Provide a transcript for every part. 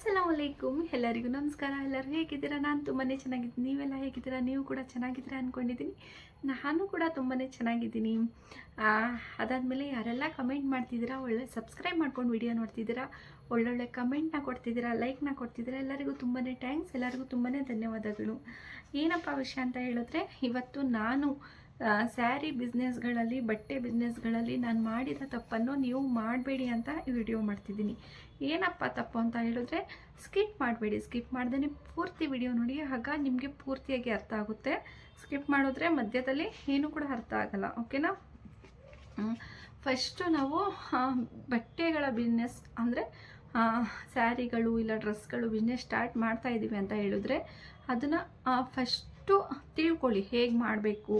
ಅಸ್ಸಲಾಮಲೈಕುಮ್ ಎಲ್ಲರಿಗೂ ನಮಸ್ಕಾರ. ಎಲ್ಲರೂ ಹೇಗಿದ್ದೀರಾ? ನಾನು ತುಂಬಾ ಚೆನ್ನಾಗಿದ್ದೀನಿ. ನೀವೆಲ್ಲ ಹೇಗಿದ್ದೀರಾ? ನೀವು ಕೂಡ ಚೆನ್ನಾಗಿದ್ದೀರಾ ಅಂದ್ಕೊಂಡಿದ್ದೀನಿ ನಾನು ಕೂಡ ತುಂಬಾ ಚೆನ್ನಾಗಿದ್ದೀನಿ. ಅದಾದಮೇಲೆ ಯಾರೆಲ್ಲ ಕಮೆಂಟ್ ಮಾಡ್ತಿದ್ದೀರಾ, ಒಳ್ಳೆ ಸಬ್ಸ್ಕ್ರೈಬ್ ಮಾಡ್ಕೊಂಡು ವಿಡಿಯೋ ನೋಡ್ತಿದ್ದೀರಾ, ಒಳ್ಳೊಳ್ಳೆ ಕಮೆಂಟ್ನ ಕೊಡ್ತಿದ್ದೀರಾ, ಲೈಕ್ನ ಕೊಡ್ತಿದ್ದೀರಾ, ಎಲ್ಲರಿಗೂ ತುಂಬಾ ಥ್ಯಾಂಕ್ಸ್. ಎಲ್ಲರಿಗೂ ತುಂಬಾ ಧನ್ಯವಾದಗಳು. ಏನಪ್ಪ ವಿಷಯ ಅಂತ ಹೇಳಿದ್ರೆ, ಇವತ್ತು ನಾನು ಸ್ಯಾರಿ ಬಿಸ್ನೆಸ್ಗಳಲ್ಲಿ, ಬಟ್ಟೆ ಬಿಸ್ನೆಸ್ಗಳಲ್ಲಿ ನಾನು ಮಾಡಿದ ತಪ್ಪನ್ನು ನೀವು ಮಾಡಬೇಡಿ ಅಂತ ವಿಡಿಯೋ ಮಾಡ್ತಿದ್ದೀನಿ. ಏನಪ್ಪ ತಪ್ಪು ಅಂತ ಹೇಳಿದ್ರೆ, ಸ್ಕಿಪ್ ಮಾಡಬೇಡಿ. ಸ್ಕಿಪ್ ಮಾಡ್ದೇ ಪೂರ್ತಿ ವಿಡಿಯೋ ನೋಡಿ, ಆಗ ನಿಮಗೆ ಪೂರ್ತಿಯಾಗಿ ಅರ್ಥ ಆಗುತ್ತೆ. ಸ್ಕಿಪ್ ಮಾಡಿದ್ರೆ ಮಧ್ಯದಲ್ಲಿ ಏನೂ ಕೂಡ ಅರ್ಥ ಆಗಲ್ಲ ಓಕೆನಾ ಫಸ್ಟು ನಾವು ಬಟ್ಟೆಗಳ ಬಿಸ್ನೆಸ್, ಅಂದರೆ ಸ್ಯಾರಿಗಳು ಇಲ್ಲ ಡ್ರೆಸ್ಗಳು ಬಿಸ್ನೆಸ್ ಸ್ಟಾರ್ಟ್ ಮಾಡ್ತಾ ಇದ್ದೀವಿ ಅಂತ ಹೇಳಿದ್ರೆ, ಅದನ್ನು ಫಸ್ಟು ತಿಳ್ಕೊಳ್ಳಿ, ಹೇಗೆ ಮಾಡಬೇಕು?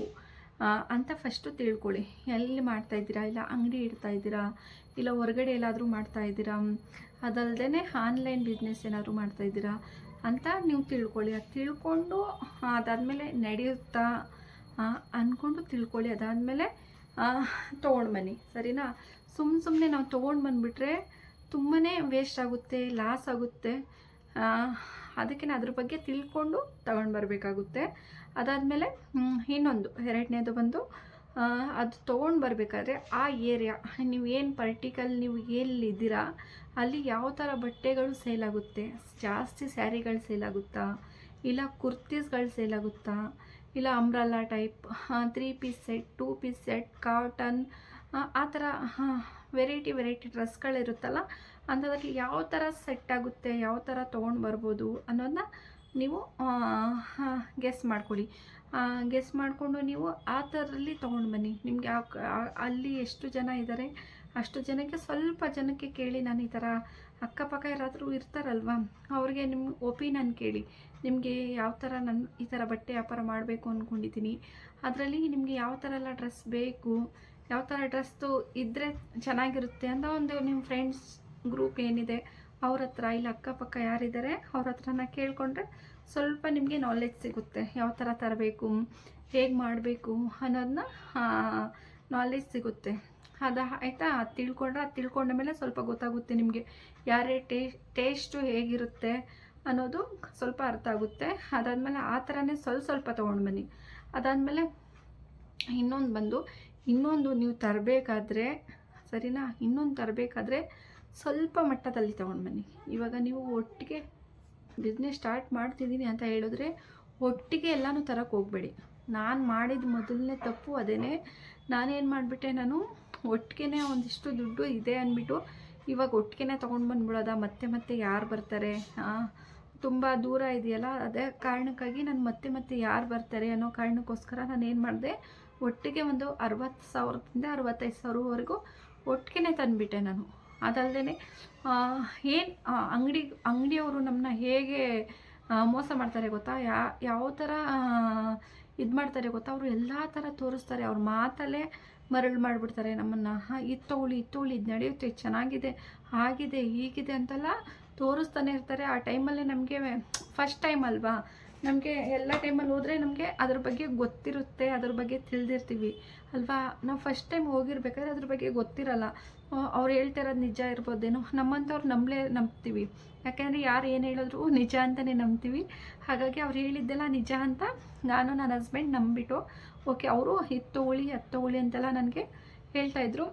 ಅಂತ ಫಸ್ಟು ತಿಳ್ಕೊಳ್ಳಿ. ಎಲ್ಲಿ ಮಾಡ್ತಾ ಇದ್ದೀರಾ? ಇಲ್ಲ ಅಂಗಡಿ ಇಡ್ತಾ ಇದ್ದೀರಾ? ಇಲ್ಲ ಹೊರಗಡೆ ಎಲ್ಲಾದರೂ ಮಾಡ್ತಾ ಇದ್ದೀರಾ? ಅದಲ್ಲದೆ ಆನ್ಲೈನ್ ಬಿಸ್ನೆಸ್ ಏನಾದರೂ ಮಾಡ್ತಾ ಇದ್ದೀರಾ? ಅಂತ ನೀವು ತಿಳ್ಕೊಳ್ಳಿ. ಅದು ತಿಳ್ಕೊಂಡು, ಅದಾದಮೇಲೆ ನಡೆಯುತ್ತಾ? ಅಂದ್ಕೊಂಡು ತಿಳ್ಕೊಳ್ಳಿ. ಅದಾದಮೇಲೆ ತೊಗೊಂಡು ಬನ್ನಿ ಸರಿನಾ? ಸುಮ್ಮ ಸುಮ್ಮನೆ ನಾವು ತೊಗೊಂಡು ಬಂದುಬಿಟ್ರೆ ತುಂಬಾ ವೇಸ್ಟ್ ಆಗುತ್ತೆ ಲಾಸ್ ಆಗುತ್ತೆ. ಅದಕ್ಕೆ ಅದ್ರ ಬಗ್ಗೆ ತಿಳ್ಕೊಂಡು ತಗೊಂಡು ಬರಬೇಕಾಗುತ್ತೆ ಅದಾದಮೇಲೆ ಇನ್ನೊಂದು, ಎರಡನೇದು ಬಂದು ಅದು ತೊಗೊಂಡು ಬರಬೇಕಾದ್ರೆ ಆ ಏರಿಯಾ, ನೀವು ಏನು ಪರ್ಟಿಕಲ್ ನೀವು ಎಲ್ಲಿದ್ದೀರಾ, ಅಲ್ಲಿ ಯಾವ ಥರ ಬಟ್ಟೆಗಳು ಸೇಲ್ ಆಗುತ್ತೆ, ಜಾಸ್ತಿ ಸ್ಯಾರಿಗಳು ಸೇಲ್ ಆಗುತ್ತಾ, ಇಲ್ಲ ಕುರ್ತೀಸ್ಗಳು ಸೇಲ್ ಆಗುತ್ತಾ, ಇಲ್ಲ umbrella type three piece set, two piece set, cotton, ಆ ಥರ ವೆರೈಟಿ ವೆರೈಟಿ ಡ್ರೆಸ್ಗಳಿರುತ್ತಲ್ಲ ಅಂಥದ್ರಲ್ಲಿ ಯಾವ ಥರ ಸೆಟ್ ಆಗುತ್ತೆ, ಯಾವ ಥರ ತೊಗೊಂಡು ಬರ್ಬೋದು ಅನ್ನೋದನ್ನ ನೀವು ಗೆಸ್ ಮಾಡ್ಕೊಳ್ಳಿ. ಗೆಸ್ ಮಾಡಿಕೊಂಡು ನೀವು ಆ ಥರಲ್ಲಿ ತೊಗೊಂಡು ಬನ್ನಿ. ನಿಮಗೆ ಅಲ್ಲಿ ಎಷ್ಟು ಜನ ಇದ್ದಾರೆ ಅಷ್ಟು ಜನಕ್ಕೆ ಸ್ವಲ್ಪ ಜನಕ್ಕೆ ಕೇಳಿ ನಾನು ಈ ಥರ ಅಕ್ಕಪಕ್ಕ ಯಾರಾದರೂ ಇರ್ತಾರಲ್ವ, ಅವ್ರಿಗೆ ನಿಮ್ಮ ಒಪಿನಿಯನ್ ಕೇಳಿ. ನಿಮಗೆ ಯಾವ ಥರ ನಾನು, ಈ ಥರ ಬಟ್ಟೆ ವ್ಯಾಪಾರ ಮಾಡಬೇಕು ಅಂದ್ಕೊಂಡಿದ್ದೀನಿ ಅದರಲ್ಲಿ ನಿಮಗೆ ಯಾವ ಥರ ಎಲ್ಲ ಡ್ರೆಸ್ ಬೇಕು, ಯಾವ ಥರ ಡ್ರೆಸ್ದು ಇದ್ದರೆ ಚೆನ್ನಾಗಿರುತ್ತೆ ಅಂತ ಒಂದು ನಿಮ್ಮ ಫ್ರೆಂಡ್ಸ್ ಗ್ರೂಪ್ ಏನಿದೆ, ಅವ್ರ ಹತ್ರ ಇಲ್ಲ ಅಕ್ಕಪಕ್ಕ ಯಾರಿದ್ದಾರೆ, ಅವ್ರ ಹತ್ರನ ಕೇಳಿಕೊಂಡ್ರೆ ಸ್ವಲ್ಪ ನಿಮಗೆ ನಾಲೆಜ್ ಸಿಗುತ್ತೆ. ಯಾವ ಥರ ತರಬೇಕು, ಹೇಗೆ ಮಾಡಬೇಕು ಅನ್ನೋದನ್ನ ನಾಲೆಜ್ ಸಿಗುತ್ತೆ. ಅದು ಆಯಿತಾ? ತಿಳ್ಕೊಂಡ್ರೆ ಅದು ತಿಳ್ಕೊಂಡ ಮೇಲೆ ಸ್ವಲ್ಪ ಗೊತ್ತಾಗುತ್ತೆ ನಿಮಗೆ ಯಾರೇ ಟೇ ಟೇಸ್ಟು ಹೇಗಿರುತ್ತೆ ಅನ್ನೋದು ಸ್ವಲ್ಪ ಅರ್ಥ ಆಗುತ್ತೆ. ಅದಾದಮೇಲೆ ಆ ಥರನೇ ಸ್ವಲ್ಪ ಸ್ವಲ್ಪ ತೊಗೊಂಡು ಬನ್ನಿ. ಅದಾದಮೇಲೆ ಇನ್ನೊಂದು ಬಂದು, ಇನ್ನೊಂದು ನೀವು ತರಬೇಕಾದ್ರೆ, ಸರಿನಾ? ಇನ್ನೊಂದು ತರಬೇಕಾದ್ರೆ ಸ್ವಲ್ಪ ಮಟ್ಟದಲ್ಲಿ ತೊಗೊಂಡು ಬನ್ನಿ. ಇವಾಗ ನೀವು ಒಟ್ಟಿಗೆ ಬಿಸ್ನೆಸ್ ಸ್ಟಾರ್ಟ್ ಮಾಡ್ತಿದ್ದೀನಿ ಅಂತ ಹೇಳಿದ್ರೆ ಒಟ್ಟಿಗೆ ಎಲ್ಲನೂ ತರಕ್ಕೆ ಹೋಗಬೇಡಿ. ನಾನು ಮಾಡಿದ ಮೊದಲನೇ ತಪ್ಪು ಅದೇನೇ. ನಾನೇನು ಮಾಡಿಬಿಟ್ಟೆ ನಾನು? ಒಟ್ಟಿಗೆ ಒಂದಿಷ್ಟು ದುಡ್ಡು ಇದೆ ಅಂದ್ಬಿಟ್ಟು ಇವಾಗ ಒಟ್ಟಿಗೆ ತೊಗೊಂಡು ಬಂದ್ಬಿಡೋದಾ? ಮತ್ತೆ ಮತ್ತೆ ಯಾರು ಬರ್ತಾರೆ? ತುಂಬ ದೂರ ಇದೆಯಲ್ಲ ಅದೇ ಕಾರಣಕ್ಕಾಗಿ ನಾನು ಮತ್ತೆ ಮತ್ತೆ ಯಾರು ಬರ್ತಾರೆ ಅನ್ನೋ ಕಾರಣಕ್ಕೋಸ್ಕರ ನಾನು ಏನು ಮಾಡಿದೆ? ಒಟ್ಟಿಗೆ ಒಂದು ಅರವತ್ತು ಸಾವಿರದಿಂದ ಅರವತ್ತೈದು ಸಾವಿರವರೆಗೂ ಒಟ್ಟಿಗೆ ತಂದುಬಿಟ್ಟೆ ನಾನು. ಅದಲ್ಲದೆ ಏನು ಅಂಗಡಿ, ಅಂಗಡಿಯವರು ನಮ್ಮನ್ನ ಹೇಗೆ ಮೋಸ ಮಾಡ್ತಾರೆ ಗೊತ್ತಾ? ಯಾ, ಯಾವ ಥರ ಇದು ಮಾಡ್ತಾರೆ ಗೊತ್ತಾ? ಅವರು ಎಲ್ಲ ಥರ ತೋರಿಸ್ತಾರೆ. ಅವ್ರ ಮಾತಲ್ಲೇ ಮರಳು ಮಾಡಿಬಿಡ್ತಾರೆ ನಮ್ಮನ್ನು. ಹಾಂ, ಇದು ತೊಗೊಳ್ಳಿ, ಇದು ಇದು ನಡೆಯುತ್ತೆ ಚೆನ್ನಾಗಿದೆ, ಆಗಿದೆ, ಹೀಗಿದೆ ಅಂತೆಲ್ಲ ತೋರಿಸ್ತಾನೆ ಇರ್ತಾರೆ. ಆ ಟೈಮಲ್ಲೇ ನಮಗೆ ಫಸ್ಟ್ ಟೈಮ್ ಅಲ್ವಾ? ನಮಗೆ ಎಲ್ಲ ಟೈಮಲ್ಲಿ ಹೋದರೆ ನಮಗೆ ಅದ್ರ ಬಗ್ಗೆ ಗೊತ್ತಿರುತ್ತೆ, ಅದ್ರ ಬಗ್ಗೆ ತಿಳಿದಿರ್ತೀವಿ. ಅಲ್ವಾ? ನಾವು ಫಸ್ಟ್ ಟೈಮ್ ಹೋಗಿರ್ಬೇಕಾದ್ರೆ ಅದ್ರ ಬಗ್ಗೆ ಗೊತ್ತಿರಲ್ಲ. ಅವ್ರು ಹೇಳ್ತಿರೋದು ನಿಜ ಇರ್ಬೋದೇನೋ. ನಮ್ಮಂಥವ್ರು ನಂಬಲೇ ನಂಬ್ತೀವಿ. ಯಾಕೆಂದರೆ ಯಾರು ಏನು ಹೇಳಿದ್ರು ನಿಜ ಅಂತಲೇ ನಂಬ್ತೀವಿ. ಹಾಗಾಗಿ ಅವ್ರು ಹೇಳಿದ್ದೆಲ್ಲ ನಿಜ ಅಂತ ನಾನು ನನ್ನ ಹಸ್ಬೆಂಡ್ ನಂಬಿಟ್ಟು ಓಕೆ, ಅವರು ಇದು ತೊಗೊಳ್ಳಿ ಅದು ತೊಗೊಳ್ಳಿ ಅಂತೆಲ್ಲ ನನಗೆ ಹೇಳ್ತಾಯಿದ್ರು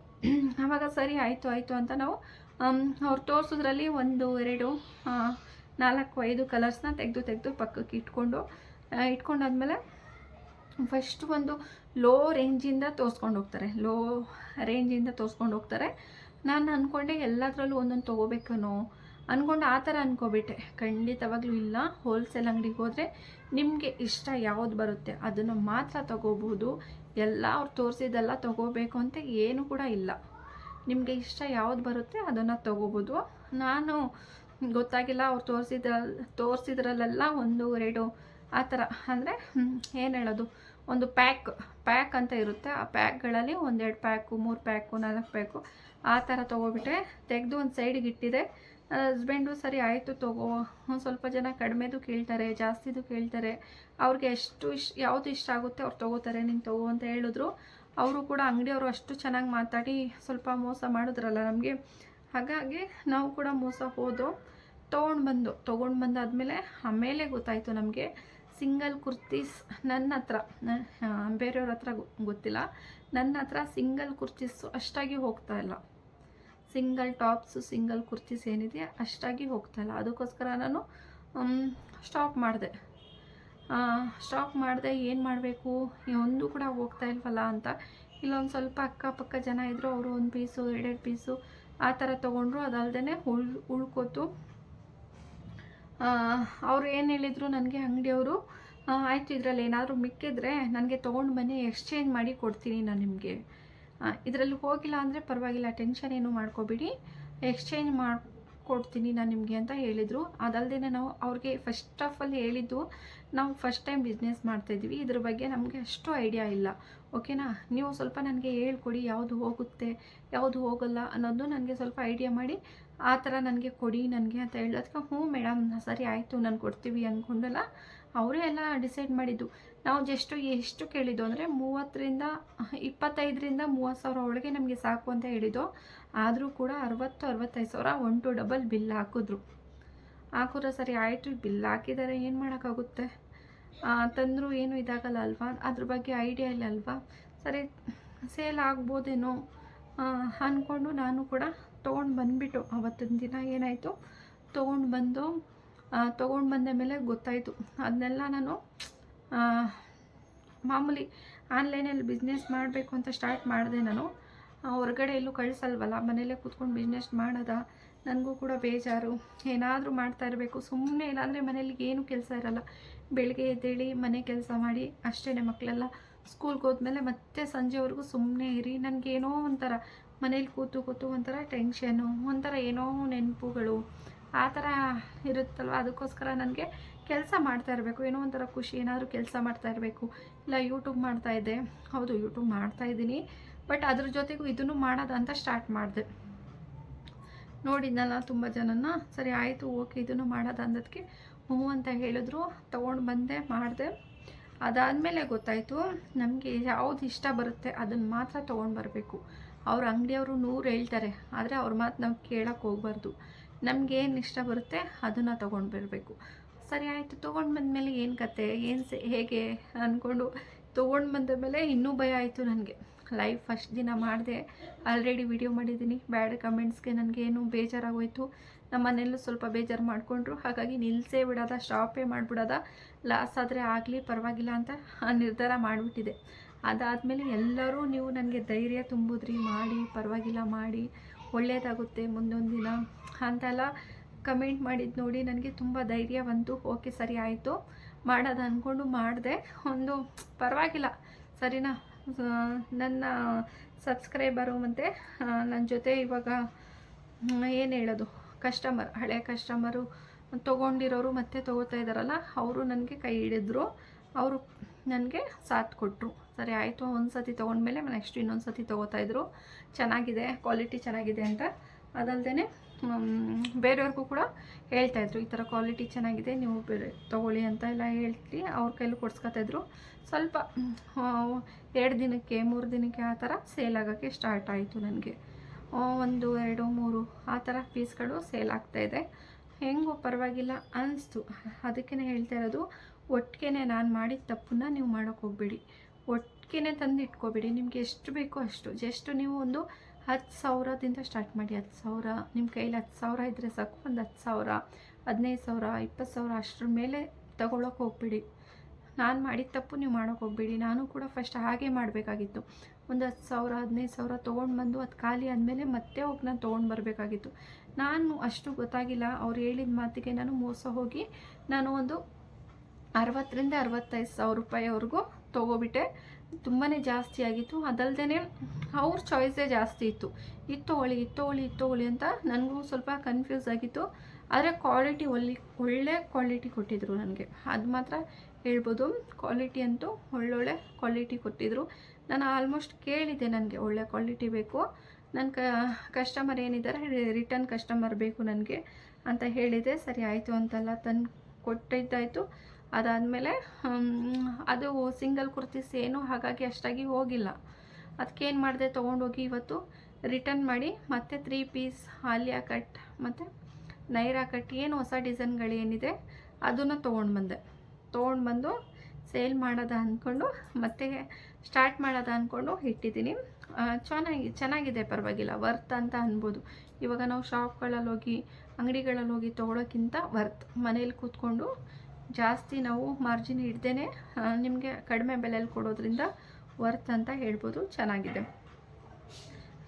ಆವಾಗ ಸರಿ, ಆಯಿತು ಆಯಿತು ಅಂತ ನಾವು ಅವ್ರು ತೋರಿಸೋದ್ರಲ್ಲಿ ಒಂದು, ಎರಡು ನಾಲ್ಕು, ಐದು ಕಲರ್ಸ್ನ ತೆಗೆದು ತೆಗೆದು ಪಕ್ಕಕ್ಕೆ ಇಟ್ಕೊಂಡು ಇಟ್ಕೊಂಡಾದ್ಮೇಲೆ ಫಸ್ಟ್ ಒಂದು ಲೋ ರೇಂಜಿಂದ ತೋರಿಸ್ಕೊಂಡು ಹೋಗ್ತಾರೆ. ಲೋ ರೇಂಜಿಂದ ತೋರಿಸ್ಕೊಂಡು ಹೋಗ್ತಾರೆ. ನಾನು ಅಂದ್ಕೊಂಡೆ ಎಲ್ಲದರಲ್ಲೂ ಒಂದೊಂದು ತೊಗೋಬೇಕನೋ? ಅಂದ್ಕೊಂಡು ಆ ಥರ ಅಂದ್ಕೊಬಿಟ್ಟೆ ಖಂಡಿತವಾಗ್ಲೂ ಇಲ್ಲ. ಹೋಲ್ಸೇಲ್ ಅಂಗಡಿಗೆ ಹೋದರೆ ನಿಮಗೆ ಇಷ್ಟ ಯಾವುದು ಬರುತ್ತೆ ಅದನ್ನು ಮಾತ್ರ ತಗೋಬೋದು. ಎಲ್ಲ ಅವ್ರು ತೋರಿಸಿದ್ದೆಲ್ಲ ತೊಗೋಬೇಕು ಅಂತ ಏನು ಕೂಡ ಇಲ್ಲ. ನಿಮಗೆ ಇಷ್ಟ ಯಾವುದು ಬರುತ್ತೆ ಅದನ್ನು ತೊಗೋಬೋದು. ನಾನು ಗೊತ್ತಾಗಿಲ್ಲ ಅವ್ರು ತೋರಿಸಿದ ತೋರಿಸಿದ್ರಲ್ಲೆಲ್ಲ ಒಂದು, ಎರಡು ಆ ಥರ. ಅಂದರೆ ಏನು ಹೇಳೋದು? ಒಂದು ಪ್ಯಾಕ್ ಪ್ಯಾಕ್ ಅಂತ ಇರುತ್ತೆ. ಆ ಪ್ಯಾಕ್ಗಳಲ್ಲಿ ಒಂದೆರಡು ಪ್ಯಾಕು, ಮೂರು ಪ್ಯಾಕು, ನಾಲ್ಕು ಪ್ಯಾಕು ಆ ಥರ ತೊಗೊಬಿಟ್ರೆ ತೆಗೆದು ಒಂದು ಸೈಡಿಗೆ ಇಟ್ಟಿದೆ. ನನ್ನ ಹಸ್ಬೆಂಡು, ಸರಿ ಆಯಿತು ತಗೋ. ಒಂದು ಸ್ವಲ್ಪ ಜನ ಕಡಿಮೆದು ಕೇಳ್ತಾರೆ, ಜಾಸ್ತಿದು ಕೇಳ್ತಾರೆ. ಅವ್ರಿಗೆ ಎಷ್ಟು ಇಷ್ಟ ಯಾವುದು ಇಷ್ಟ ಆಗುತ್ತೆ ಅವ್ರು ತೊಗೋತಾರೆ, ನೀನು ತಗೋ ಅಂತ ಹೇಳಿದ್ರು. ಅವರು ಕೂಡ ಅಂಗಡಿಯವರು ಅಷ್ಟು ಚೆನ್ನಾಗಿ ಮಾತಾಡಿ ಸ್ವಲ್ಪ ಮೋಸ ಮಾಡಿದ್ರಲ್ಲ ನಮಗೆ. ಹಾಗಾಗಿ ನಾವು ಕೂಡ ಮೋಸ ಹೋದೋ, ತೊಗೊಂಡು ಬಂದು, ತೊಗೊಂಡು ಬಂದಾದಮೇಲೆ ಆಮೇಲೆ ಗೊತ್ತಾಯಿತು ನಮಗೆ. ಸಿಂಗಲ್ ಕುರ್ತೀಸ್ ನನ್ನ ಹತ್ರ ಬೇರೆಯವ್ರ ಹತ್ರ ಗೊತ್ತಿಲ್ಲ. ನನ್ನ ಹತ್ರ ಸಿಂಗಲ್ ಕುರ್ತೀಸು ಅಷ್ಟಾಗಿ ಹೋಗ್ತಾ ಇಲ್ಲ. ಸಿಂಗಲ್ ಟಾಪ್ಸು, ಸಿಂಗಲ್ ಕುರ್ತೀಸ್ ಏನಿದೆ ಅಷ್ಟಾಗಿ ಹೋಗ್ತಾ ಇಲ್ಲ. ಅದಕ್ಕೋಸ್ಕರ ನಾನು ಸ್ಟಾಪ್ ಮಾಡಿದೆ. ಸ್ಟಾಪ್ ಮಾಡಿದೆ, ಏನು ಮಾಡಬೇಕು? ಒಂದು ಕೂಡ ಹೋಗ್ತಾ ಇಲ್ವಲ್ಲ ಅಂತ. ಇಲ್ಲೊಂದು ಸ್ವಲ್ಪ ಅಕ್ಕಪಕ್ಕ ಜನ ಇದ್ದರು ಅವರು ಒಂದು ಪೀಸು, ಎರಡೆರಡು ಪೀಸು ಆ ಥರ ತೊಗೊಂಡ್ರು ಅದಲ್ಲದೆ ಉಳ್, ಉಳ್ಕೋತು. ಅವ್ರು ಏನು ಹೇಳಿದರು ನನಗೆ ಅಂಗಡಿಯವರು ಆಯಿತು ಇದರಲ್ಲಿ ಏನಾದರೂ ಮಿಕ್ಕಿದ್ರೆ ನನಗೆ ತೊಗೊಂಡು ಬನ್ನಿ ಎಕ್ಸ್ಚೇಂಜ್ ಮಾಡಿ ಕೊಡ್ತೀನಿ ನಾನು ನಿಮಗೆ. ಇದರಲ್ಲಿ ಹೋಗಿಲ್ಲ ಅಂದರೆ ಪರವಾಗಿಲ್ಲ ಟೆನ್ಷನ್ ಏನು ಮಾಡ್ಕೋಬೇಡಿ. ಎಕ್ಸ್ಚೇಂಜ್ ಮಾಡಿಕೊಡ್ತೀನಿ ನಾನು ನಿಮಗೆ ಅಂತ ಹೇಳಿದರು. ಅದಲ್ಲದೆ ನಾವು ಅವ್ರಿಗೆ ಫಸ್ಟ್ ಆಫ್ ಆಲ್ ಹೇಳಿದ್ದು, ನಾವು ಫಸ್ಟ್ ಟೈಮ್ ಬಿಸ್ನೆಸ್ ಮಾಡ್ತಾಯಿದ್ವಿ ಇದ್ರ ಬಗ್ಗೆ ನಮಗೆ ಅಷ್ಟು ಐಡಿಯಾ ಇಲ್ಲ. ಓಕೆನಾ ನೀವು ಸ್ವಲ್ಪ ನನಗೆ ಹೇಳ್ಕೊಡಿ, ಯಾವುದು ಹೋಗುತ್ತೆ, ಯಾವುದು ಹೋಗಲ್ಲ ಅನ್ನೋದು ನನಗೆ ಸ್ವಲ್ಪ ಐಡಿಯಾ ಮಾಡಿ, ಆ ಥರ ನನಗೆ ಕೊಡಿ ನನಗೆ ಅಂತ ಹೇಳೋದಕ್ಕೆ ಹ್ಞೂ ಮೇಡಮ್ ಸರಿ ಆಯಿತು, ನಾನು ಕೊಡ್ತೀವಿ ಅಂದ್ಕೊಂಡಲ್ಲ ಅವರೇ ಎಲ್ಲ ಡಿಸೈಡ್ ಮಾಡಿದ್ದು. ನಾವು ಜಸ್ಟು ಎಷ್ಟು ಕೇಳಿದ್ದು ಅಂದರೆ ಮೂವತ್ತರಿಂದ, ಇಪ್ಪತ್ತೈದರಿಂದ ಮೂವತ್ತು ಸಾವಿರ ಒಳಗೆ ನಮಗೆ ಸಾಕು ಅಂತ ಹೇಳಿದ್ದು. ಆದರೂ ಕೂಡ ಅರವತ್ತು, ಅರವತ್ತೈದು ಸಾವಿರ ಒನ್ ಟು ಡಬಲ್ ಬಿಲ್ ಹಾಕಿದ್ರು. ಹಾಕಿದ್ರೆ ಸರಿ ಆಯಿತು ಬಿಲ್ ಹಾಕಿದ್ದಾರೆ ಏನು ಮಾಡೋಕ್ಕಾಗುತ್ತೆ? ತಂದರೂ ಏನು ಇದಾಗಲ್ಲ ಅಲ್ವಾ? ಅದ್ರ ಬಗ್ಗೆ ಐಡಿಯಾ ಇಲ್ಲ ಅಲ್ವಾ? ಸರಿ ಸೇಲ್ ಆಗ್ಬೋದೇನೋ? ಅಂದ್ಕೊಂಡು ನಾನು ಕೂಡ ತೊಗೊಂಡು ಬಂದುಬಿಟ್ಟು ಅವತ್ತಿನ ದಿನ ಏನಾಯಿತು? ತೊಗೊಂಡು ಬಂದು ತೊಗೊಂಡು ಬಂದ ಮೇಲೆ ಗೊತ್ತಾಯಿತು. ಅದನ್ನೆಲ್ಲ ನಾನು ಮಾಮೂಲಿ ಆನ್ಲೈನಲ್ಲಿ ಬಿಸ್ನೆಸ್ ಮಾಡಬೇಕು ಅಂತ ಸ್ಟಾರ್ಟ್ ಮಾಡಿದೆ ನಾನು. ಹೊರಗಡೆ ಎಲ್ಲೂ ಕಳಿಸಲ್ವಲ್ಲ? ಮನೇಲೇ ಕೂತ್ಕೊಂಡು ಬಿಸ್ನೆಸ್ ಮಾಡೋದ? ನನಗೂ ಕೂಡ ಬೇಜಾರು. ಏನಾದರೂ ಮಾಡ್ತಾ ಇರಬೇಕು. ಸುಮ್ಮನೆ ಇಲ್ಲಾಂದರೆ ಮನೇಲಿ ಏನು ಕೆಲಸ ಇರಲ್ಲ. ಬೆಳಗ್ಗೆ ಎದ್ದೇಳಿ ಮನೆ ಕೆಲಸ ಮಾಡಿ, ಅಷ್ಟೇ ಮಕ್ಕಳೆಲ್ಲ ಸ್ಕೂಲ್ಗೆ ಹೋದ್ಮೇಲೆ ಮತ್ತೆ ಸಂಜೆವರೆಗೂ ಸುಮ್ಮನೆ ಇರಿ. ನನಗೇನೋ ಒಂಥರ ಮನೇಲಿ ಕೂತು ಕೂತು ಒಂಥರ ಟೆನ್ಷನು ಒಂಥರ ಏನೋ ನೆನಪುಗಳು. ಆ ಥರ ಇರುತ್ತಲ್ವ? ಅದಕ್ಕೋಸ್ಕರ ನನಗೆ ಕೆಲಸ ಮಾಡ್ತಾ ಇರಬೇಕು. ಏನೋ ಒಂಥರ ಖುಷಿ, ಏನಾದರೂ ಕೆಲಸ ಮಾಡ್ತಾ ಇರಬೇಕು. ಇಲ್ಲ ಯೂಟ್ಯೂಬ್ ಮಾಡ್ತಾ ಇದ್ದೆ. ಹೌದು ಯೂಟ್ಯೂಬ್ ಮಾಡ್ತಾ ಇದ್ದೀನಿ. ಬಟ್ ಅದ್ರ ಜೊತೆಗೂ ಇದನ್ನು ಮಾಡೋದು ಅಂತ ಸ್ಟಾರ್ಟ್ ಮಾಡಿದೆ. ನೋಡಿದ್ನಲ್ಲ ತುಂಬ ಜನನ ಸರಿ ಆಯಿತು, ಓಕೆ, ಇದನ್ನು ಮಾಡೋದು ಅಂದದಕ್ಕೆ ಹ್ಞೂ ಅಂತ ಹೇಳಿದ್ರು. ತೊಗೊಂಡು ಬಂದೆ, ಮಾಡಿದೆ. ಅದಾದಮೇಲೆ ಗೊತ್ತಾಯಿತು, ನಮಗೆ ಯಾವುದು ಇಷ್ಟ ಬರುತ್ತೆ ಅದನ್ನು ಮಾತ್ರ ತೊಗೊಂಡು ಬರಬೇಕು. ಅವ್ರ ಅಂಗಡಿಯವರು ನೂರು ಹೇಳ್ತಾರೆ, ಆದರೆ ಅವ್ರ ಮಾತು ನಾವು ಕೇಳೋಕ್ಕೆ ಹೋಗ್ಬಾರ್ದು. ನಮ್ಗೆ ಏನು ಇಷ್ಟ ಬರುತ್ತೆ ಅದನ್ನು ತೊಗೊಂಡು ಬರಬೇಕು. ಸರಿ ಆಯಿತು, ತೊಗೊಂಡು ಬಂದಮೇಲೆ ಏನು ಕತೆ, ಏನು ಸೆ, ಹೇಗೆ ಅಂದ್ಕೊಂಡು ತೊಗೊಂಡು ಬಂದ ಮೇಲೆ ಇನ್ನೂ ಭಯ ಆಯಿತು ನನಗೆ. ಲೈವ್ ಫಸ್ಟ್ ದಿನ ಮಾಡಿದೆ. ಆಲ್ರೆಡಿ ವಿಡಿಯೋ ಮಾಡಿದ್ದೀನಿ. ಬ್ಯಾಡ್ ಕಮೆಂಟ್ಸ್ಗೆ ನನಗೇನು ಬೇಜಾರಾಗೋಯ್ತು. ನಮ್ಮ ಮನೆಯಲ್ಲೂ ಸ್ವಲ್ಪ ಬೇಜಾರು ಮಾಡಿಕೊಂಡ್ರು. ಹಾಗಾಗಿ ನಿಲ್ಲಿಸೇ ಬಿಡೋದ ಸ್ಟಾಪೇ ಮಾಡಿಬಿಡೋದ. ಲಾಸ್ ಆದರೆ ಆಗಲಿ, ಪರವಾಗಿಲ್ಲ ಅಂತ ನಿರ್ಧಾರ ಮಾಡಿಬಿಟ್ಟಿದೆ. ಅದಾದಮೇಲೆ ಎಲ್ಲರೂ ನೀವು ನನಗೆ ಧೈರ್ಯ ತುಂಬಿದ್ರಿ. ಮಾಡಿ, ಪರವಾಗಿಲ್ಲ, ಮಾಡಿ. ಒಳ್ಳೆಯದಾಗುತ್ತೆ ಮುಂದೊಂದು ದಿನ ಅಂತೆಲ್ಲ ಕಮೆಂಟ್ ಮಾಡಿದ್ದು ನೋಡಿ ನನಗೆ ತುಂಬ ಧೈರ್ಯ ಬಂತು. ಓಕೆ ಸರಿ, ಆಯಿತು. ಮಾಡೋದು ಅಂದ್ಕೊಂಡು ಮಾಡಿದೆ. ಒಂದು ಪರವಾಗಿಲ್ಲ. ಸರಿನಾ? ನನ್ನ ಸಬ್ಸ್ಕ್ರೈಬರು ಮತ್ತು ನನ್ನ ಜೊತೆ ಇವಾಗ ಏನು ಹೇಳೋದು? ಕಸ್ಟಮರ್ ಹಳೆ ಕಸ್ಟಮರು ತೊಗೊಂಡಿರೋರು ಮತ್ತೆ ತೊಗೋತಾ ಇದ್ದಾರಲ್ಲ ಅವರು ನನಗೆ ಕೈ ಹಿಡಿದ್ರು. ಅವರು ನನಗೆ ಸಾಥ್ ಕೊಟ್ಟರು ಸರಿ, ಆಯಿತು ಒಂದು ಸತಿ ತೊಗೊಂಡ್ಮೇಲೆ ನೆಕ್ಸ್ಟ್ ಇನ್ನೊಂದು ಸತಿ ತೊಗೋತಾಯಿದ್ರು ಚೆನ್ನಾಗಿದೆ ಕ್ವಾಲಿಟಿ ಚೆನ್ನಾಗಿದೆ ಅಂತ. ಅದಲ್ಲದೆ ಬೇರೆಯವ್ರಿಗೂ ಕೂಡ ಹೇಳ್ತಾಯಿದ್ರು ಈ ಥರ ಕ್ವಾಲಿಟಿ ಚೆನ್ನಾಗಿದೆ, ನೀವು ಬೇರೆ ತೊಗೊಳ್ಳಿ ಅಂತ ಎಲ್ಲ ಹೇಳ್ತಿ, ಅವ್ರ ಕೈಲಿ ಕೊಡ್ಸ್ಕೊತಾಯಿದ್ರು ಸ್ವಲ್ಪ ಎರಡು ದಿನಕ್ಕೆ, ಮೂರು ದಿನಕ್ಕೆ ಆ ಥರ ಸೇಲ್ ಆಗೋಕ್ಕೆ ಸ್ಟಾರ್ಟ್ ಆಯಿತು ನನಗೆ. ಒಂದು, ಎರಡು, ಮೂರು, ಆ ಥರ ಪೀಸ್ಗಳು ಸೇಲ್ ಆಗ್ತಾಯಿದೆ ಹೆಂಗೋ ಪರವಾಗಿಲ್ಲ ಅನ್ನಿಸ್ತು ಅದಕ್ಕೇ ಹೇಳ್ತಾ ಇರೋದು ಒಟ್ಟಿಗೆ ನಾನು ಮಾಡಿದ ತಪ್ಪನ್ನ ನೀವು ಮಾಡೋಕ್ಕೆ ಹೋಗಬೇಡಿ. ಒಟ್ಟಿಗೆ ತಂದು ಇಟ್ಕೋಬೇಡಿ ನಿಮಗೆ ಎಷ್ಟು ಬೇಕೋ ಅಷ್ಟು. ಜಸ್ಟ್ ನೀವು ಒಂದು ಹತ್ತು ಸಾವಿರದಿಂದ ಸ್ಟಾರ್ಟ್ ಮಾಡಿ ಹತ್ತು ಸಾವಿರ, ನಿಮ್ಮ ಕೈಯಲ್ಲಿ ಹತ್ತು ಸಾವಿರ ಇದ್ದರೆ ಸಾಕು. ಒಂದು ಹತ್ತು ಸಾವಿರ, ಹದಿನೈದು ಸಾವಿರ, ಇಪ್ಪತ್ತು ಸಾವಿರ ಅಷ್ಟರ ಮೇಲೆ ತಗೊಳಕ್ಕೆ ಹೋಗ್ಬೇಡಿ. ನಾನು ಮಾಡಿದ ತಪ್ಪು ನೀವು ಮಾಡೋಕೆ ಹೋಗ್ಬೇಡಿ. ನಾನು ಕೂಡ ಫಸ್ಟ್ ಹಾಗೆ ಮಾಡಬೇಕಾಗಿತ್ತು. ಒಂದು ಹತ್ತು ಸಾವಿರ, ಹದಿನೈದು ಸಾವಿರ ತೊಗೊಂಡು ಬಂದು ಅದು ಖಾಲಿ ಆದಮೇಲೆ ಮತ್ತೆ ಹೋಗಿ ನಾನು ತೊಗೊಂಡು ಬರಬೇಕಾಗಿತ್ತು. ನಾನು ಅಷ್ಟು ಗೊತ್ತಾಗಿಲ್ಲ. ಅವ್ರು ಹೇಳಿದ ಮಾತಿಗೆ ನಾನು ಮೋಸ ಹೋಗಿ ನಾನು ಒಂದು ಅರವತ್ತರಿಂದ ಅರವತ್ತೈದು ಸಾವಿರ ರೂಪಾಯಿವರೆಗೂ ತೊಗೋಬಿಟ್ಟೆ. ತುಂಬಾ ಜಾಸ್ತಿ ಆಗಿತ್ತು. ಅದಲ್ಲದೆ ಅವ್ರ ಚಾಯ್ಸೇ ಜಾಸ್ತಿ ಇತ್ತು. ಇದು ತೊಗೊಳ್ಳಿ ತೊಗೊಳ್ಳಿ ಇದು ತೊಗೊಳ್ಳಿ ಅಂತ ನನಗೂ ಸ್ವಲ್ಪ ಕನ್ಫ್ಯೂಸ್ ಆಗಿತ್ತು. ಆದರೆ ಕ್ವಾಲಿಟಿ ಒಳ್ಳೆ ಒಳ್ಳೆ ಕ್ವಾಲಿಟಿ ಕೊಟ್ಟಿದ್ದರು ನನಗೆ. ಅದು ಮಾತ್ರ ಹೇಳ್ಬೋದು. ಕ್ವಾಲಿಟಿ ಅಂತೂ ಒಳ್ಳೊಳ್ಳೆ ಕ್ವಾಲಿಟಿ ಕೊಟ್ಟಿದ್ದರು ನಾನು ಆಲ್ಮೋಸ್ಟ್ ಕೇಳಿದ್ದೆ ನನಗೆ ಒಳ್ಳೆ ಕ್ವಾಲಿಟಿ ಬೇಕು. ನನ್ನ ಕ ಕಸ್ಟಮರ್ ಏನಿದ್ದಾರೆ ರಿಟರ್ನ್ ಕಸ್ಟಮರ್ ಬೇಕು ನನಗೆ ಅಂತ ಹೇಳಿದೆ. ಸರಿ, ಆಯಿತು ಅಂತೆಲ್ಲ ತಂದು ಕೊಟ್ಟಿದ್ದಾಯಿತು. ಅದಾದಮೇಲೆ ಅದು ಸಿಂಗಲ್ ಕುರ್ತೀಸ್ ಏನು ಹಾಗಾಗಿ ಅಷ್ಟಾಗಿ ಹೋಗಿಲ್ಲ. ಅದಕ್ಕೇನು ಮಾಡಿದೆ, ತೊಗೊಂಡೋಗಿ ಇವತ್ತು ರಿಟರ್ನ್ ಮಾಡಿ, ಮತ್ತೆ ತ್ರೀ ಪೀಸ್ ಆಲಿಯಾ ಕಟ್, ಮತ್ತು ನೈರಾ ಕಟ್, ಏನು ಹೊಸ ಡಿಸೈನ್ಗಳೇನಿದೆ ಅದನ್ನು ತೊಗೊಂಡು ಬಂದೆ. ತೊಗೊಂಡು ಬಂದು ಸೇಲ್ ಮಾಡೋದ ಅಂದ್ಕೊಂಡು ಮತ್ತೆ ಸ್ಟಾರ್ಟ್ ಮಾಡೋದ ಅಂದ್ಕೊಂಡು ಇಟ್ಟಿದ್ದೀನಿ. ಚೆನ್ನಾಗಿ, ಚೆನ್ನಾಗಿದೆ, ಪರವಾಗಿಲ್ಲ, ವರ್ತ್ ಅಂತ ಅನ್ಬೋದು. ಇವಾಗ ನಾವು ಶಾಪ್ಗಳಲ್ಲಿ ಹೋಗಿ, ಅಂಗಡಿಗಳಲ್ಲಿ ಹೋಗಿ ತೊಗೊಳೋಕ್ಕಿಂತ ವರ್ತ್. ಮನೇಲಿ ಕೂತ್ಕೊಂಡು ಜಾಸ್ತಿ ನಾವು ಮಾರ್ಜಿನ್ ಇಡ್ದೇ ನಿಮಗೆ ಕಡಿಮೆ ಬೆಲೆಯಲ್ಲಿ ಕೊಡೋದ್ರಿಂದ ವರ್ತ್ ಅಂತ ಹೇಳ್ಬೋದು, ಚೆನ್ನಾಗಿದೆ.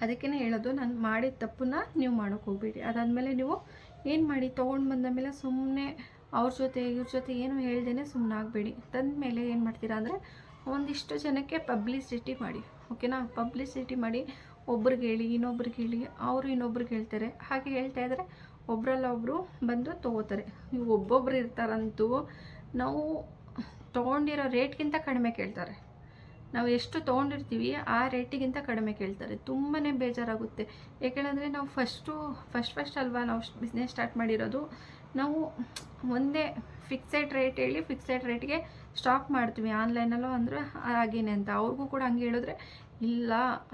ಅದಕ್ಕೇ ಹೇಳೋದು, ನಾನು ಮಾಡಿದ ತಪ್ಪನ್ನ ನೀವು ಮಾಡೋಕೆ ಹೋಗ್ಬೇಡಿ. ಅದಾದಮೇಲೆ ನೀವು ಏನು ಮಾಡಿ, ತೊಗೊಂಡು ಬಂದ ಮೇಲೆ ಸುಮ್ಮನೆ ಅವ್ರ ಜೊತೆ, ಇವ್ರ ಜೊತೆ ಏನು ಹೇಳ್ದೇ ಸುಮ್ಮನೆ ಆಗಬೇಡಿ. ತಂದ ಮೇಲೆ ಏನು ಮಾಡ್ತೀರಾ ಅಂದರೆ, ಒಂದಿಷ್ಟು ಜನಕ್ಕೆ ಪಬ್ಲಿಸಿಟಿ ಮಾಡಿ ಓಕೆನಾ ಪಬ್ಲಿಸಿಟಿ ಮಾಡಿ, ಒಬ್ರಿಗೆ ಹೇಳಿ, ಇನ್ನೊಬ್ರಿಗೆ ಹೇಳಿ, ಅವರು ಇನ್ನೊಬ್ರಿಗೆ ಹೇಳ್ತಾರೆ. ಹಾಗೆ ಹೇಳ್ತಾ ಇದ್ದರೆ ಒಬ್ರಲ್ಲ ಒಬ್ಬರು ಬಂದು ತೊಗೋತಾರೆ. ನೀವು ಒಬ್ಬೊಬ್ರು ಇರ್ತಾರಂತೂ ನಾವು ತೊಗೊಂಡಿರೋ ರೇಟ್ಗಿಂತ ಕಡಿಮೆ ಕೇಳ್ತಾರೆ. ನಾವು ಎಷ್ಟು ತೊಗೊಂಡಿರ್ತೀವಿ ಆ ರೇಟಿಗಿಂತ ಕಡಿಮೆ ಕೇಳ್ತಾರೆ. ತುಂಬಾ ಬೇಜಾರಾಗುತ್ತೆ. ಏಕೆಂದರೆ ನಾವು ಫಸ್ಟು, ಫಸ್ಟ್ ಫಸ್ಟ್ ಅಲ್ವಾ ನಾವು ಬಿಸ್ನೆಸ್ ಸ್ಟಾರ್ಟ್ ಮಾಡಿರೋದು, ನಾವು ಒಂದೇ ಫಿಕ್ಸೆಡ್ ರೇಟ್ ಹೇಳಿ ಫಿಕ್ಸೆಡ್ ರೇಟ್ಗೆ ಸ್ಟಾಕ್ ಮಾಡ್ತೀವಿ. ಆನ್ಲೈನಲ್ಲೂ ಅಂದರೆ ಹಾಗೇನೆ ಅಂತ. ಅವ್ರಿಗೂ ಕೂಡ ಹಂಗೆ ಹೇಳಿದ್ರೆ ಇಲ್ಲ,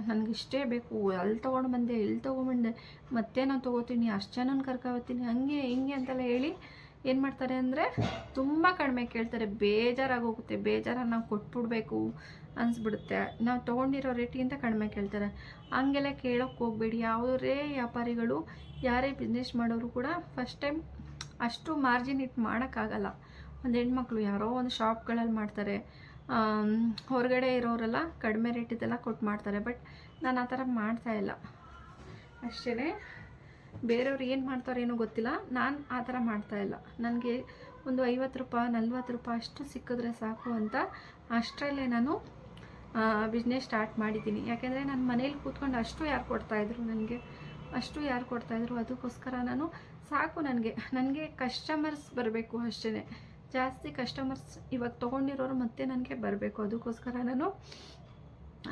ನನಗೆ ಇಷ್ಟೇ ಬೇಕು. ಅಲ್ಲಿ ತೊಗೊಂಡು ಬಂದೆ ಇಲ್ಲಿ ತೊಗೊಂಬಂದೆ ಮತ್ತೆ ನಾನು ತೊಗೋತೀನಿ, ಅಷ್ಟು ಜನನ ಕರ್ಕೊಬತ್ತೀನಿ. ಹಂಗೆ, ಹಿಂಗೆ ಅಂತೆಲ್ಲ ಹೇಳಿ ಏನು ಮಾಡ್ತಾರೆ ಅಂದರೆ ತುಂಬ ಕಡಿಮೆ ಕೇಳ್ತಾರೆ. ಬೇಜಾರಾಗೋಗುತ್ತೆ. ಬೇಜಾರಾಗಿ ನಾವು ಕೊಟ್ಬಿಡ್ಬೇಕು ಅನಿಸ್ಬಿಡುತ್ತೆ. ನಾವು ತೊಗೊಂಡಿರೋ ರೇಟಿಗಿಂತ ಕಡಿಮೆ ಕೇಳ್ತಾರೆ. ಹಂಗೆಲ್ಲ ಕೇಳೋಕ್ಕೆ ಹೋಗ್ಬೇಡಿ. ಯಾವುದೇ ವ್ಯಾಪಾರಿಗಳು, ಯಾರೇ ಬಿಸ್ನೆಸ್ ಮಾಡೋರು ಕೂಡ ಫಸ್ಟ್ ಟೈಮ್ ಅಷ್ಟು ಮಾರ್ಜಿನ್ ಇಟ್ಟು ಮಾಡೋಕ್ಕಾಗಲ್ಲ. ಒಂದು ಹೆಣ್ಮಕ್ಳು ಯಾರೋ ಒಂದು ಶಾಪ್ಗಳಲ್ಲಿ ಮಾಡ್ತಾರೆ. ಹೊರಗಡೆ ಇರೋರೆಲ್ಲ ಕಡಿಮೆ ರೇಟಿದೆಲ್ಲ ಕೊಟ್ಟು ಮಾಡ್ತಾರೆ ಬಟ್ ನಾನು ಆ ಥರ ಮಾಡ್ತಾಯಿಲ್ಲ ಅಷ್ಟೇ ಬೇರೆಯವ್ರು ಏನು ಮಾಡ್ತಾರೇನೋ ಗೊತ್ತಿಲ್ಲ, ನಾನು ಆ ಥರ ಮಾಡ್ತಾಯಿಲ್ಲ ನನಗೆ ಒಂದು ಐವತ್ತು ರೂಪಾಯಿ, ನಲ್ವತ್ತು ರೂಪಾಯಿ ಅಷ್ಟು ಸಿಕ್ಕಿದ್ರೆ ಸಾಕು ಅಂತ ಅಷ್ಟರಲ್ಲೇ ನಾನು ಬಿಸ್ನೆಸ್ ಸ್ಟಾರ್ಟ್ ಮಾಡಿದ್ದೀನಿ. ಯಾಕೆಂದರೆ ನಾನು ಮನೇಲಿ ಕೂತ್ಕೊಂಡು ಅಷ್ಟು ಯಾರು ಕೊಡ್ತಾಯಿದ್ರು ನನಗೆ, ಅಷ್ಟು ಯಾರು ಕೊಡ್ತಾಯಿದ್ರು ಅದಕ್ಕೋಸ್ಕರ ನಾನು ಸಾಕು ನನಗೆ. ನನಗೆ ಕಸ್ಟಮರ್ಸ್ ಬರಬೇಕು ಅಷ್ಟೇ ಜಾಸ್ತಿ ಕಸ್ಟಮರ್ಸ್ ಇವಾಗ ತೊಗೊಂಡಿರೋರು ಮತ್ತೆ ನನಗೆ ಬರಬೇಕು. ಅದಕ್ಕೋಸ್ಕರ ನಾನು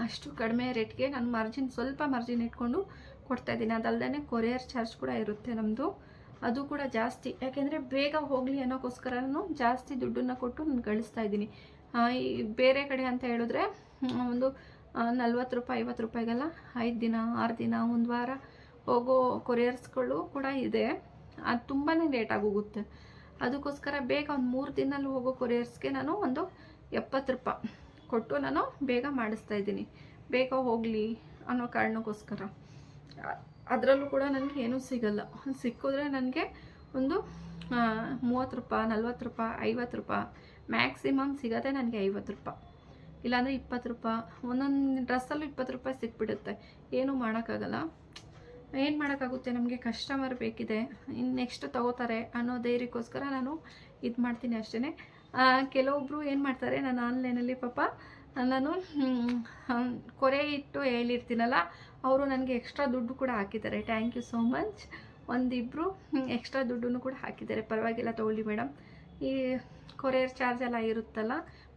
ಅಷ್ಟು ಕಡಿಮೆ ರೇಟ್ಗೆ ನಾನು ಮಾರ್ಜಿನ್ ಸ್ವಲ್ಪ ಮಾರ್ಜಿನ್ ಇಟ್ಕೊಂಡು ಕೊಡ್ತಾ ಇದ್ದೀನಿ. ಅದಲ್ಲದೆ ಕೊರಿಯರ್ ಚಾರ್ಜ್ ಕೂಡ ಇರುತ್ತೆ ನಮ್ಮದು ಅದು ಕೂಡ ಜಾಸ್ತಿ. ಯಾಕೆಂದರೆ ಬೇಗ ಹೋಗಲಿ ಅನ್ನೋಕ್ಕೋಸ್ಕರ ನಾನು ಜಾಸ್ತಿ ದುಡ್ಡನ್ನು ಕೊಟ್ಟು ನಾನು ಗಳಿಸ್ತಾ ಇದ್ದೀನಿ. ಈ ಬೇರೆ ಕಡೆ ಅಂತ ಹೇಳಿದ್ರೆ ಒಂದು ನಲ್ವತ್ತು ರೂಪಾಯಿ, ಐವತ್ತು ರೂಪಾಯಿಗೆಲ್ಲ ಐದು ದಿನ, ಆರು ದಿನ, ಒಂದು ವಾರ ಹೋಗೋ ಕೊರಿಯರ್ಸ್ಗಳು ಕೂಡ ಇದೆ. ಅದು ತುಂಬಾ ಲೇಟಾಗಿ ಆಗೋಗುತ್ತೆ ಅದಕ್ಕೋಸ್ಕರ ಬೇಗ ಒಂದು ಮೂರು ದಿನಲ್ಲಿ ಹೋಗೋ ಕೊರಿಯರ್ಸ್ಗೆ ನಾನು ಒಂದು ಎಪ್ಪತ್ತು ರೂಪಾಯಿ ಕೊಟ್ಟು ನಾನು ಬೇಗ ಮಾಡಿಸ್ತಾ ಇದ್ದೀನಿ. ಬೇಗ ಹೋಗಲಿ ಅನ್ನೋ ಕಾರಣಕ್ಕೋಸ್ಕರ. ಅದರಲ್ಲೂ ಕೂಡ ನನಗೆ ಏನೂ ಸಿಗಲ್ಲ. ಸಿಕ್ಕಿದ್ರೆ ನನಗೆ ಒಂದು ಮೂವತ್ತು ರೂಪಾಯಿ, ನಲ್ವತ್ತು ರೂಪಾಯಿ, ಐವತ್ತು ರೂಪಾಯಿ, ಮ್ಯಾಕ್ಸಿಮಮ್ ಸಿಗೋದೆ ನನಗೆ ಐವತ್ತು ರೂಪಾಯಿ. ಇಲ್ಲಾಂದರೆ ಇಪ್ಪತ್ತು ರೂಪಾಯಿ, ಒಂದೊಂದು ಡ್ರೆಸ್ಸಲ್ಲೂ ಇಪ್ಪತ್ತು ರೂಪಾಯಿ ಸಿಕ್ಬಿಡುತ್ತೆ. ಏನೂ ಮಾಡೋಕ್ಕಾಗಲ್ಲ. ಏನು ಮಾಡೋಕ್ಕಾಗುತ್ತೆ? ನಮಗೆ ಕಸ್ಟಮರ್ ಬೇಕಿದೆ. ಇನ್ನು ನೆಕ್ಸ್ಟ್ ತಗೋತಾರೆ ಅನ್ನೋ ಧೈರ್ಯಕ್ಕೋಸ್ಕರ ನಾನು ಇದು ಮಾಡ್ತೀನಿ ಅಷ್ಟೇ ಕೆಲವೊಬ್ಬರು ಏನು ಮಾಡ್ತಾರೆ? ನಾನು ಆನ್ಲೈನಲ್ಲಿ ಪಾಪ, ನಾನು ಕೊರೆ ಇಟ್ಟು ಹೇಳಿರ್ತೀನಲ್ಲ, ಅವರು ನನಗೆ ಎಕ್ಸ್ಟ್ರಾ ದುಡ್ಡು ಕೂಡ ಹಾಕಿದ್ದಾರೆ. ಥ್ಯಾಂಕ್ ಯು ಸೋ ಮಚ್ ಒಂದಿಬ್ಬರು ಎಕ್ಸ್ಟ್ರಾ ದುಡ್ಡನ್ನು ಕೂಡ ಹಾಕಿದ್ದಾರೆ. ಪರವಾಗಿಲ್ಲ ತೊಗೊಳ್ಳಿ ಮೇಡಮ್ ಈ ಕೊರಿಯರ್ ಚಾರ್ಜ್ ಎಲ್ಲ ಇರುತ್ತಲ್ಲ,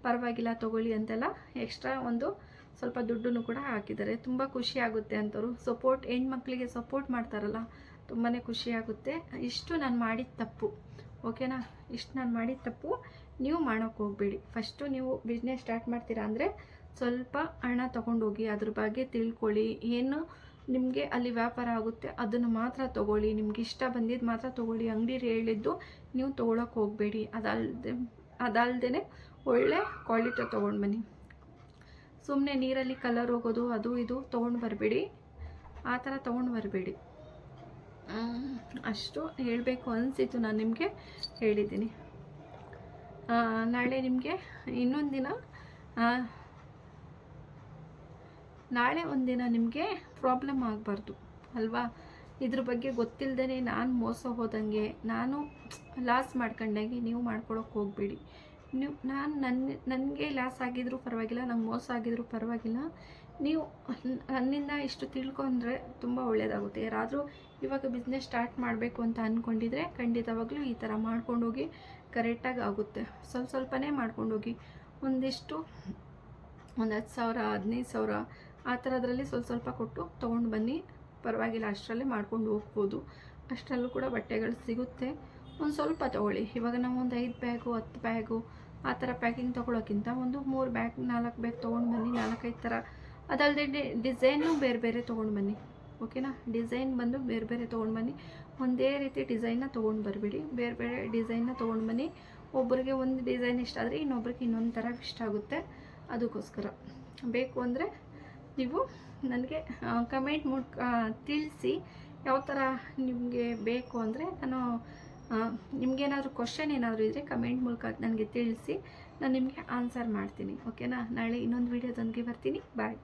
ಪರವಾಗಿಲ್ಲ ತೊಗೊಳ್ಳಿ ಅಂತೆಲ್ಲ ಎಕ್ಸ್ಟ್ರಾ ಒಂದು ಸ್ವಲ್ಪ ದುಡ್ಡನ್ನು ಕೂಡ ಹಾಕಿದ್ದಾರೆ. ತುಂಬ ಖುಷಿ ಆಗುತ್ತೆ ಅಂತವರು. ಸಪೋರ್ಟ್ ಹೆಣ್ಮಕ್ಳಿಗೆ ಸಪೋರ್ಟ್ ಮಾಡ್ತಾರಲ್ಲ ತುಂಬಾ ಖುಷಿ ಆಗುತ್ತೆ. ಇಷ್ಟು ನಾನು ಮಾಡಿದ ತಪ್ಪು. ಓಕೆನಾ ಇಷ್ಟು ನಾನು ಮಾಡಿದ ತಪ್ಪು. ನೀವು ಮಾಡೋಕ್ಕೆ ಹೋಗಬೇಡಿ. ಫಸ್ಟು ನೀವು ಬಿಸ್ನೆಸ್ ಸ್ಟಾರ್ಟ್ ಮಾಡ್ತೀರಾ ಅಂದರೆ ಸ್ವಲ್ಪ ಹಣ ತೊಗೊಂಡೋಗಿ ಅದ್ರ ಬಗ್ಗೆ ತಿಳ್ಕೊಳ್ಳಿ. ಏನು ನಿಮಗೆ ಅಲ್ಲಿ ವ್ಯಾಪಾರ ಆಗುತ್ತೆ ಅದನ್ನು ಮಾತ್ರ ತೊಗೊಳ್ಳಿ. ನಿಮ್ಗೆ ಇಷ್ಟ ಬಂದಿದ್ದು ಮಾತ್ರ ತೊಗೊಳ್ಳಿ. ಅಂಗಡಿ ಹೇಳಿದ್ದು ನೀವು ತೊಗೊಳಕ್ಕೆ ಹೋಗಬೇಡಿ. ಅದಲ್ಲದೆ ಅದಲ್ಲದೆ ಒಳ್ಳೆ ಕ್ವಾಲಿಟಿ ತೊಗೊಂಡು ಬನ್ನಿ. ಸುಮ್ಮನೆ ನೀರಲ್ಲಿ ಕಲರ್ ಹೋಗೋದು, ಅದು ಇದು ತೊಗೊಂಡು ಬರಬೇಡಿ. ಆ ಥರ ತೊಗೊಂಡು ಬರಬೇಡಿ. ಅಷ್ಟು ಹೇಳಬೇಕು ಅನಿಸಿತು ನಾನು ನಿಮಗೆ ಹೇಳಿದ್ದೀನಿ. ನಾಳೆ ನಿಮಗೆ ಇನ್ನೊಂದು ದಿನ ನಾಳೆ ಒಂದಿನ ನಿಮಗೆ ಪ್ರಾಬ್ಲಮ್ ಆಗಬಾರ್ದು, ಅಲ್ವಾ? ಇದ್ರ ಬಗ್ಗೆ ಗೊತ್ತಿಲ್ಲದೇ ನಾನು ಮೋಸ ಹೋದಂಗೆ, ನಾನು ಲಾಸ್ ಮಾಡ್ಕೊಂಡಂಗೆ ನೀವು ಮಾಡ್ಕೊಳಕ್ಕೆ ಹೋಗಬೇಡಿ. ನೀವು ನಾನು ನನ್ನ ನನಗೆ ಲಾಸ್ ಆಗಿದ್ರೂ ಪರವಾಗಿಲ್ಲ ನಂಗೆ ಮೋಸ ಆಗಿದ್ರೂ ಪರವಾಗಿಲ್ಲ. ನೀವು ನನ್ನಿಂದ ಇಷ್ಟು ತಿಳ್ಕೊಂಡ್ರೆ ತುಂಬ ಒಳ್ಳೆಯದಾಗುತ್ತೆ ಯಾರಾದರೂ ಇವಾಗ ಬಿಸ್ನೆಸ್ ಸ್ಟಾರ್ಟ್ ಮಾಡಬೇಕು ಅಂತ ಅಂದ್ಕೊಂಡಿದ್ರೆ ಖಂಡಿತವಾಗ್ಲೂ ಈ ಥರ ಮಾಡ್ಕೊಂಡೋಗಿ ಕರೆಕ್ಟಾಗಿ ಆಗುತ್ತೆ. ಸ್ವಲ್ಪ ಸ್ವಲ್ಪನೇ ಮಾಡ್ಕೊಂಡೋಗಿ. ಒಂದಿಷ್ಟು, ಒಂದು ಹತ್ತು ಸಾವಿರ, ಹದಿನೈದು ಸಾವಿರ, ಆ ಥರದ್ರಲ್ಲಿ ಸ್ವಲ್ಪ ಸ್ವಲ್ಪ ಕೊಟ್ಟು ತೊಗೊಂಡು ಬನ್ನಿ. ಪರವಾಗಿಲ್ಲ, ಅಷ್ಟರಲ್ಲೇ ಮಾಡ್ಕೊಂಡು ಹೋಗ್ಬೋದು. ಅಷ್ಟರಲ್ಲೂ ಕೂಡ ಬಟ್ಟೆಗಳು ಸಿಗುತ್ತೆ. ಒಂದು ಸ್ವಲ್ಪ ತೊಗೊಳ್ಳಿ. ಇವಾಗ ನಾವು ಒಂದು ಐದು ಬ್ಯಾಗು, ಹತ್ತು ಬ್ಯಾಗು, ಆ ಥರ ಪ್ಯಾಕಿಂಗ್ ತೊಗೊಳೋಕ್ಕಿಂತ ಒಂದು ಮೂರು ಬ್ಯಾಗ್, ನಾಲ್ಕು ಬ್ಯಾಗ್ ತೊಗೊಂಡು ಬನ್ನಿ. ನಾಲ್ಕೈದು ಥರ ಅದಲ್ಲದೆ ಡಿಸೈನು ಬೇರೆ ಬೇರೆ ತೊಗೊಂಡು ಬನ್ನಿ. ಓಕೆನಾ? ಡಿಸೈನ್ ಬಂದು ಬೇರೆ ಬೇರೆ ತೊಗೊಂಡು ಬನ್ನಿ. ಒಂದೇ ರೀತಿ ಡಿಸೈನ್ನ ತೊಗೊಂಡು ಬರಬೇಡಿ. ಬೇರೆ ಬೇರೆ ಡಿಸೈನ್ನ ತೊಗೊಂಡು ಬನ್ನಿ. ಒಬ್ಬರಿಗೆ ಒಂದು ಡಿಸೈನ್ ಇಷ್ಟ ಆದರೆ ಇನ್ನೊಬ್ರಿಗೆ ಇನ್ನೊಂದು ಥರ ಇಷ್ಟ ಆಗುತ್ತೆ. ಅದಕ್ಕೋಸ್ಕರ. ಬೇಕು ಅಂದರೆ ನೀವು ನನಗೆ ಕಮೆಂಟ್ ಮೂಲಕ ತಿಳಿಸಿ ಯಾವ ಥರ ನಿಮಗೆ ಬೇಕು ಅಂದರೆ ನಾನು ನಿಮಗೇನಾದರೂ ಕ್ವಶನ್ ಏನಾದರೂ ಇದ್ದರೆ ಕಮೆಂಟ್ ಮೂಲಕ ನನಗೆ ತಿಳಿಸಿ, ನಾನು ನಿಮಗೆ ಆನ್ಸರ್ ಮಾಡ್ತೀನಿ ಓಕೆನಾ ನಾಳೆ ಇನ್ನೊಂದು ವೀಡಿಯೋದೊಂದಿಗೆ ಬರ್ತೀನಿ. ಬಾಯ್